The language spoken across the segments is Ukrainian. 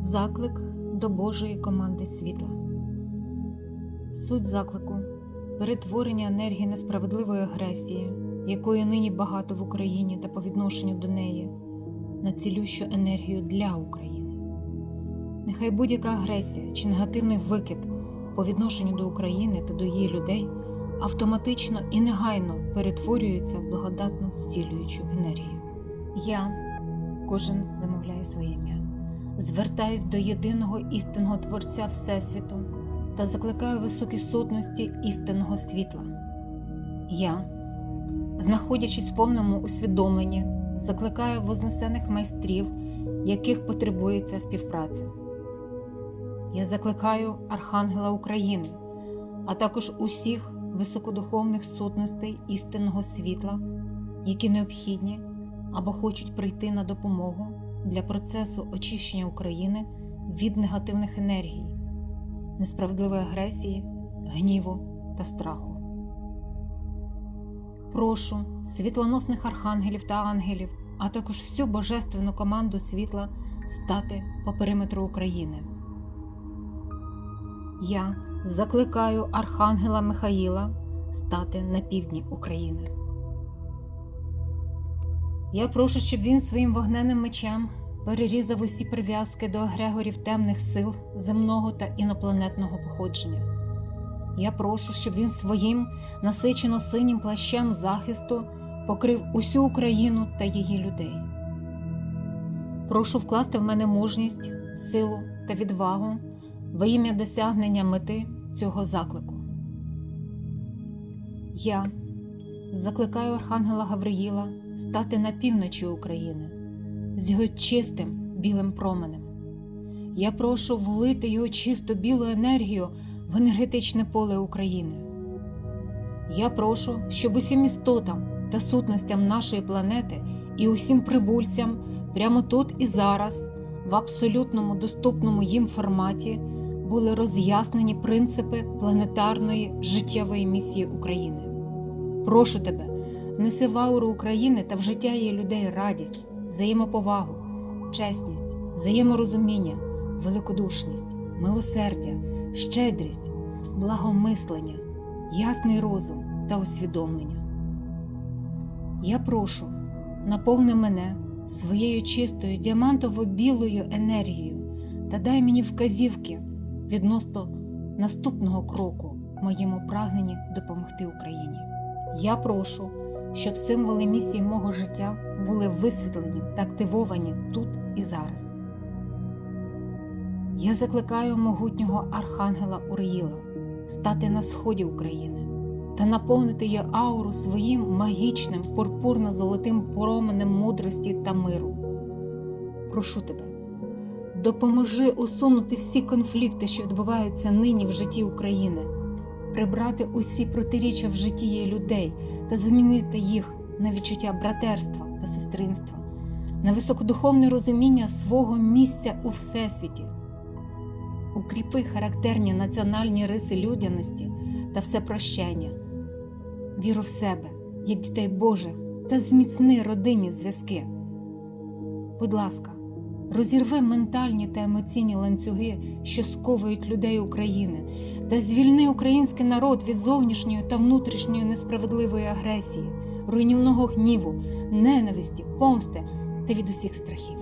Заклик до Божої команди світла. Суть заклику перетворення енергії несправедливої агресії, якої нині багато в Україні та по відношенню до неї, на цілющу енергію для України. Нехай будь-яка агресія чи негативний викид по відношенню до України та до її людей автоматично і негайно перетворюється в благодатну зцілюючу енергію. Я, кожен вимовляє своє ім'я звертаюсь до єдиного істинного Творця Всесвіту та закликаю високі сутності істинного світла. Я, знаходячись в повному усвідомленні, закликаю вознесених майстрів, яких потребується співпраця. Я закликаю Архангела України, а також усіх високодуховних сутностей істинного світла, які необхідні або хочуть прийти на допомогу для процесу очищення України від негативних енергій, несправедливої агресії, гніву та страху. Прошу світлоносних архангелів та ангелів, а також всю божественну команду світла стати по периметру України. Я закликаю Архангела Михаїла стати на півдні України. Я прошу, щоб він своїм вогненним мечем перерізав усі прив'язки до егрегорів темних сил земного та інопланетного походження. Я прошу, щоб він своїм насичено синім плащем захисту покрив усю Україну та її людей. Прошу вкласти в мене мужність, силу та відвагу во ім'я досягнення мети цього заклику. Я закликаю Архангела Гавриїла стати на півночі України з його чистим білим променем. Я прошу влити його чисто білу енергію в енергетичне поле України. Я прошу, щоб усім істотам та сутностям нашої планети і усім прибульцям прямо тут і зараз, в абсолютному доступному їм форматі, були роз'яснені принципи планетарної життєвої місії України. Прошу тебе, неси в ауру України та в життя її людей радість, взаємоповагу, чесність, взаєморозуміння, великодушність, милосердя, щедрість, благомислення, ясний розум та усвідомлення. Я прошу, наповни мене своєю чистою діамантово-білою енергією та дай мені вказівки відносно наступного кроку в моєму прагненні допомогти Україні. Я прошу, щоб символи місії мого життя були висвітлені та активовані тут і зараз. Я закликаю могутнього Архангела Уриїла стати на сході України та наповнити її ауру своїм магічним пурпурно-золотим променем мудрості та миру. Прошу тебе, допоможи усунути всі конфлікти, що відбуваються нині в житті України, прибрати усі протиріччя в житті її людей та замінити їх на відчуття братерства та сестринства, на високодуховне розуміння свого місця у всесвіті. Укріпи характерні національні риси людяності та всепрощення, віру в себе, як дітей Божих, та зміцни родинні зв'язки. Будь ласка, розірви ментальні та емоційні ланцюги, що сковують людей України, та звільни український народ від зовнішньої та внутрішньої несправедливої агресії, руйнівного гніву, ненависті, помсти та від усіх страхів.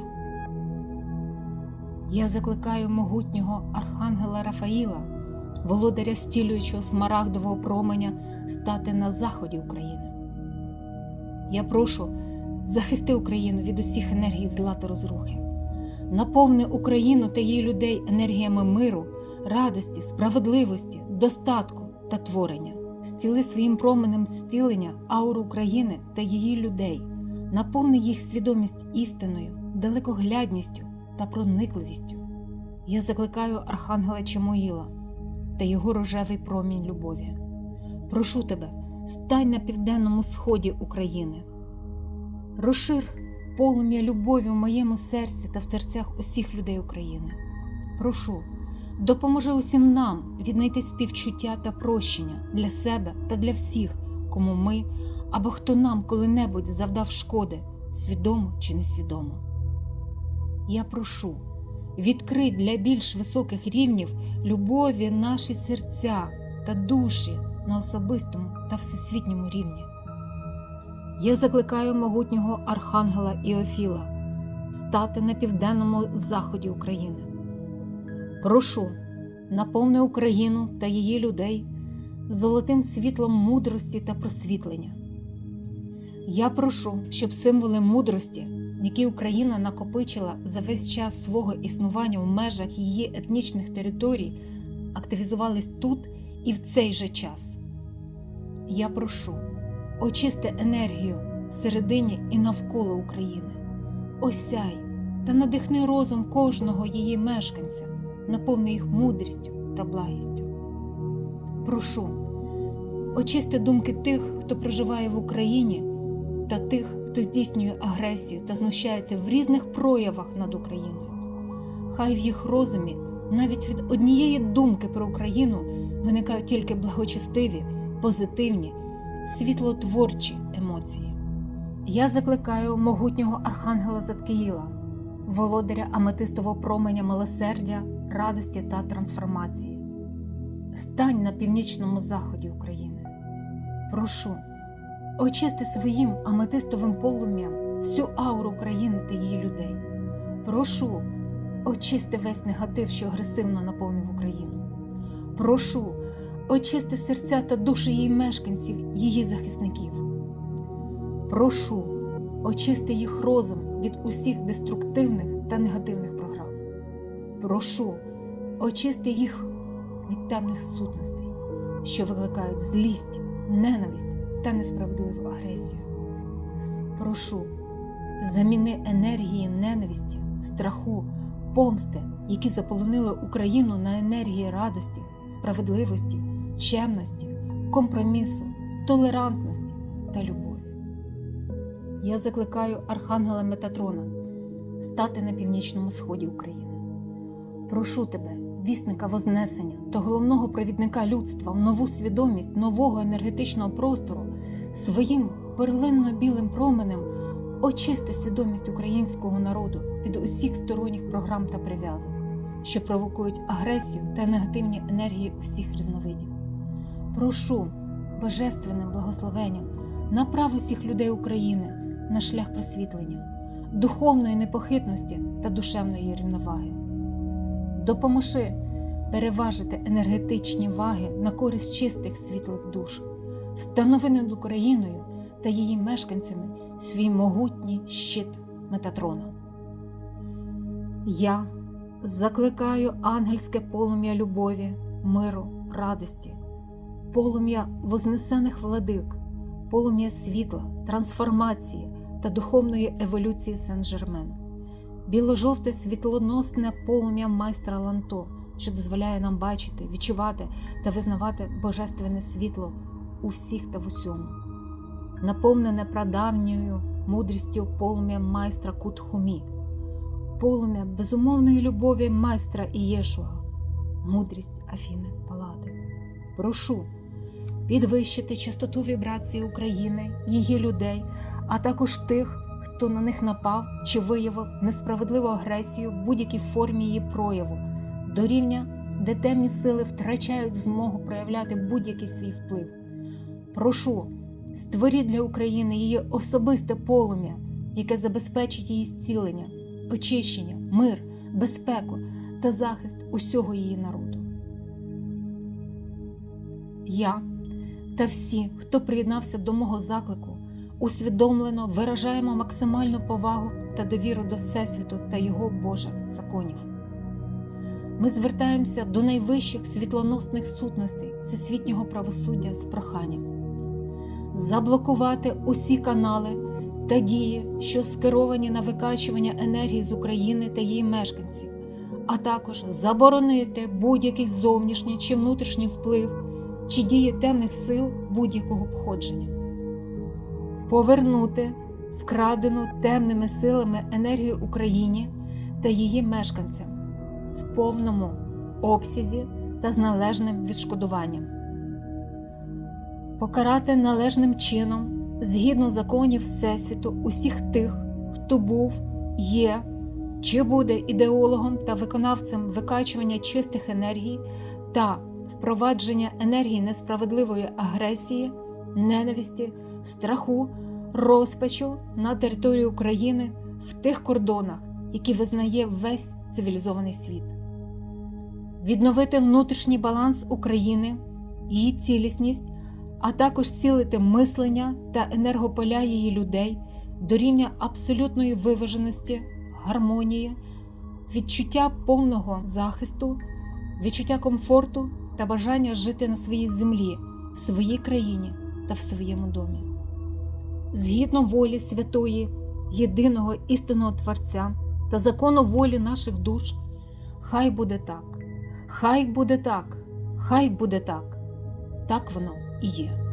Я закликаю могутнього Архангела Рафаїла, володаря стілюючого смарагдового променя, стати на заході України. Я прошу захисти Україну від усіх енергій зла та розрухи, наповни Україну та її людей енергіями миру, радості, справедливості, достатку та творення, зціли своїм променем зцілення ауру України та її людей, наповни їх свідомість істиною, далекоглядністю та проникливістю. Я закликаю Архангела Чемоїла та його рожевий промінь любові. Прошу тебе, стань на південному сході України. Розшир полум'я любові в моєму серці та в серцях усіх людей України. Прошу, допоможи усім нам віднайти співчуття та прощення для себе та для всіх, кому ми або хто нам коли-небудь завдав шкоди, свідомо чи несвідомо. Я прошу, відкрий для більш високих рівнів любові наші серця та душі на особистому та всесвітньому рівні. Я закликаю могутнього архангела Іофіла стати на південному заході України. Прошу, наповни Україну та її людей золотим світлом мудрості та просвітлення. Я прошу, щоб символи мудрості, які Україна накопичила за весь час свого існування в межах її етнічних територій, активізувались тут і в цей же час. Я прошу, очисти енергію всередині і навколо України, осяй та надихни розум кожного її мешканця, наповни їх мудрістю та благістю. Прошу, очисти думки тих, хто проживає в Україні, та тих, хто здійснює агресію та знущається в різних проявах над Україною. Хай в їх розумі навіть від однієї думки про Україну виникають тільки благочестиві, позитивні, світлотворчі емоції. Я закликаю могутнього архангела Заткіїла, володаря аметистового променя милосердя, радості та трансформації. Стань на північному заході України. Прошу, очисти своїм аметистовим полум'ям всю ауру країни та її людей. Прошу, очисти весь негатив, що агресивно наповнив Україну. Прошу, очисти серця та душі її мешканців, її захисників. Прошу, очисти їх розум від усіх деструктивних та негативних програм. Прошу, очисти їх від темних сутностей, що викликають злість, ненависть та несправедливу агресію. Прошу, заміни енергії ненависті, страху, помсти, які заполонили Україну на енергії радості, справедливості, чемності, компромісу, толерантності та любові. Я закликаю Архангела Метатрона стати на північному сході України. Прошу тебе, вісника Вознесення та головного провідника людства в нову свідомість нового енергетичного простору своїм перлинно-білим променем очисти свідомість українського народу від усіх сторонніх програм та прив'язок, що провокують агресію та негативні енергії усіх різновидів. Прошу божественним благословенням направ усіх людей України на шлях просвітлення, духовної непохитності та душевної рівноваги. Допоможи переважити енергетичні ваги на користь чистих світлих душ, встанови над Україною та її мешканцями свій могутній щит Метатрона. Я закликаю ангельське полум'я любові, миру, радості, полум'я вознесених владик, полум'я світла, трансформації та духовної еволюції Сен-Жермен, біло-жовте світлоносне полум'я майстра Ланто, що дозволяє нам бачити, відчувати та визнавати божественне світло у всіх та в усьому, наповнене прадавньою мудрістю полум'я майстра Кутхумі, полум'я безумовної любові майстра Ієшуа, мудрість Афіни Палади. Прошу підвищити частоту вібрації України, її людей, а також тих, хто на них напав чи виявив несправедливу агресію в будь-якій формі її прояву, до рівня, де темні сили втрачають змогу проявляти будь-який свій вплив. Прошу, створіть для України її особисте полум'я, яке забезпечить її зцілення, очищення, мир, безпеку та захист усього її народу. Я та всі, хто приєднався до мого заклику, усвідомлено виражаємо максимальну повагу та довіру до Всесвіту та його Божих законів. Ми звертаємося до найвищих світлоносних сутностей всесвітнього правосуддя з проханням заблокувати усі канали та дії, що скеровані на викачування енергії з України та її мешканців, а також заборонити будь-який зовнішній чи внутрішній вплив чи дії темних сил будь-якого походження, повернути вкрадену темними силами енергію Україні та її мешканцям в повному обсязі та з належним відшкодуванням, покарати належним чином згідно законів Всесвіту усіх тих, хто був, є чи буде ідеологом та виконавцем викачування чистих енергій та впровадження енергії несправедливої агресії, ненависті, страху, розпачу на території України в тих кордонах, які визнає весь цивілізований світ, відновити внутрішній баланс України, її цілісність, а також цілити мислення та енергополя її людей до рівня абсолютної виваженості, гармонії, відчуття повного захисту, відчуття комфорту та бажання жити на своїй землі, в своїй країні та в своєму домі. Згідно волі святої, єдиного істинного Творця та закону волі наших душ, хай буде так, хай буде так, хай буде так, так воно і є.